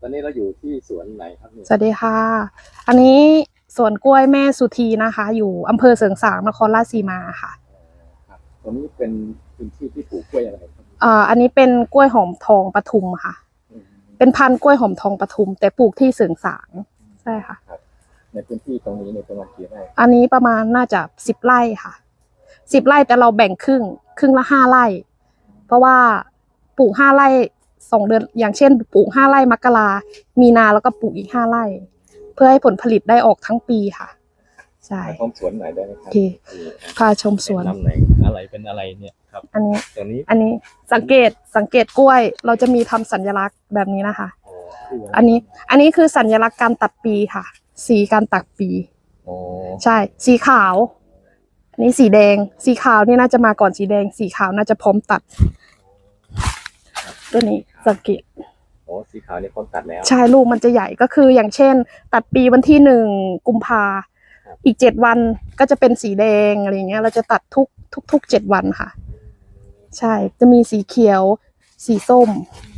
ตอนนี้เราอยู่ที่สวนไหนครับเนี่ยสวัสดีค่ะ อันนี้สวนกล้วยแม่สุธีนะคะ อยู่อำเภอเสริงสางนครราชสีมาค่ะครับตรงนี้เป็นพื้นที่ที่ปลูกกล้วยอะไรครับเอ่ออันนี้เป็นกล้วยหอมทองปทุมค่ะอืมเป็นพันธุ์กล้วยหอมทองปทุม แต่ปลูกที่เสริงสางใช่ค่ะครับในพื้นที่ตรงนี้ในยประมาณกี่ไร่อันนี้ประมาณน่าจะสิบไร่ค่ะสิบไร่แต่เราแบ่งครึ่งครึ่งละห้าไร่ เพราะว่าปลูกห้าไร่ สองเดือนอย่างเช่น ปลูกห้าไร่มกรามีนาแล้วก็ปลูกอีกห้าไร่ เพื่อให้ผลผลิตได้ออกทั้งปีค่ะใช่ชมสวนไหนอยได้ไหมครัโอเคพาชมสวนแนะนำไหนอะไรเป็นอะไรเนี่ยครับ อันนี้ตัวนี้อันนี้สังเกตสังเกตกล้วย เราจะมีทำสัญลักษณ์แบบนี้นะคะอ๋อคืออะไรอันนี้อันนี้คือสัญลักษณ์การตัดปีค่ะ สีการตัดปีอ๋อใช่ สีขาว อันนี้สีแดง สีขาวนี่น่าจะมาก่อนสีแดง สีขาวน่าจะพร้อมตัด ตัวนี้สังเกตโอ้สีขาวเนี่ยคนตัดแล้ว ใช่ลูกมันจะใหญ่ก็คืออย่างเช่น ตัดปีวันที่หนึ่งกุมภาครับอีกเจ็ดวันก็จะเป็นสีแดงอะไรอย่างเงี้ย เราจะตัดทุกทุกทุกเจ็ดวันค่ะ ใช่จะมีสีเขียว สีส้ม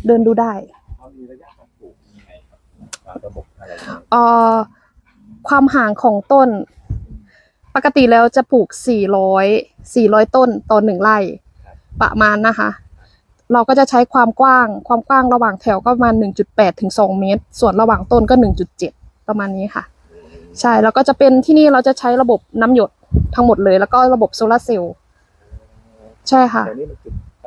เดินดูได้เขามีระยะการปลูกยังไงครับวางระบบอะไรยังไงเอ่อความห่างของต้น ปกติแล้วจะปลูก 400 400 ต้นต่อหนึ่งไร่ ประมาณนะคะ เราก็จะใช้ความกว้าง ความกว้างระหว่างแถวก็ประมาณ 1.8 ถึง 2 เมตร ส่วนระหว่างต้นก็ 1.7 ประมาณนี้ค่ะ ใช่แล้วก็จะเป็นที่นี่เราจะใช้ระบบน้ำหยดทั้งหมดเลย แล้วก็ระบบโซลาร์เซลล์ใช่ค่ะเดี๋ยวนี้มันจุดไป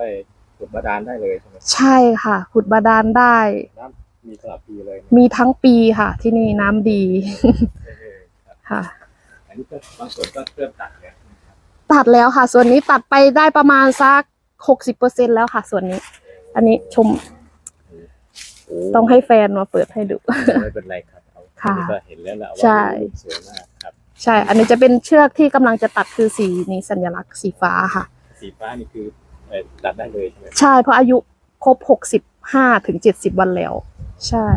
จุดบาดาลได้เลยใช่ไหมใช่ค่ะขุดบาดาลได้น้ำมีตลอดปีเลย มีทั้งปีค่ะ ที่นี่น้ำดีเออครับค่ะอันนี้ก็บางส่วนก็เริ่มตัดแล้วตัดแล้วค่ะ ส่วนนี้ตัดไปได้ประมาณสัก หกสิบเปอร์เซ็นแล้วค่ะ ส่วนนี้ อันนี้ชมโอ้ต้องให้แฟนมาเปิดให้ดู ไม่เป็นไรครับเอาค่ะอันนี้ก็เห็นแล้วแหละว่าใช่รูปสวยมากครับ ใช่ อันนี้จะเป็นเชือกที่กำลังจะตัดคือสีนี้สัญลักษณ์สีฟ้าค่ะ สีฟ้านี่คือเอ่อตัดได้เลยใช่ไหมใช่ เพราะอายุครบหกสิบห้าถึงเจ็ดสิบวันแล้ว ใช่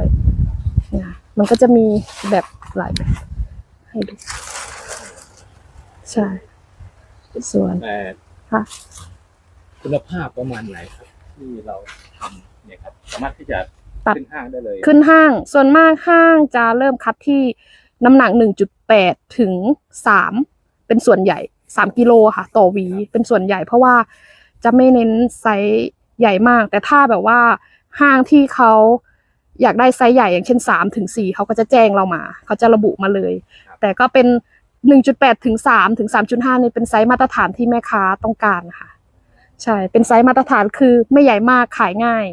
เนี่ยมันก็จะมีแบบหลายแบบให้ดู ใช่ ส่วน แต่ค่ะ คุณภาพประมาณไหนครับ ที่เราทำเนี่ยครับสามารถที่จะตัดขึ้นห้างได้เลย ขึ้นห้าง ส่วนมากห้างจะเริ่มคัดที่น้ำหนัก 1.8 ถึง 3 เป็นส่วนใหญ่ 3 กิโลค่ะ ต่อหวีเป็นส่วนใหญ่ เพราะว่าจะไม่เน้นไซส์ใหญ่มาก แต่ถ้าแบบว่าห้างที่เขาอยากได้ไซส์ใหญ่อย่างเช่น3ถึง4เขาก็จะแจ้งเรามา เขาจะระบุมาเลย แต่ก็เป็น 1.8 ถึง 3 ถึง 3.5 นี่เป็นไซส์มาตรฐานที่แม่ค้าต้องการค่ะ ใช่ เป็นไซส์มาตรฐานคือไม่ใหญ่มากขายง่าย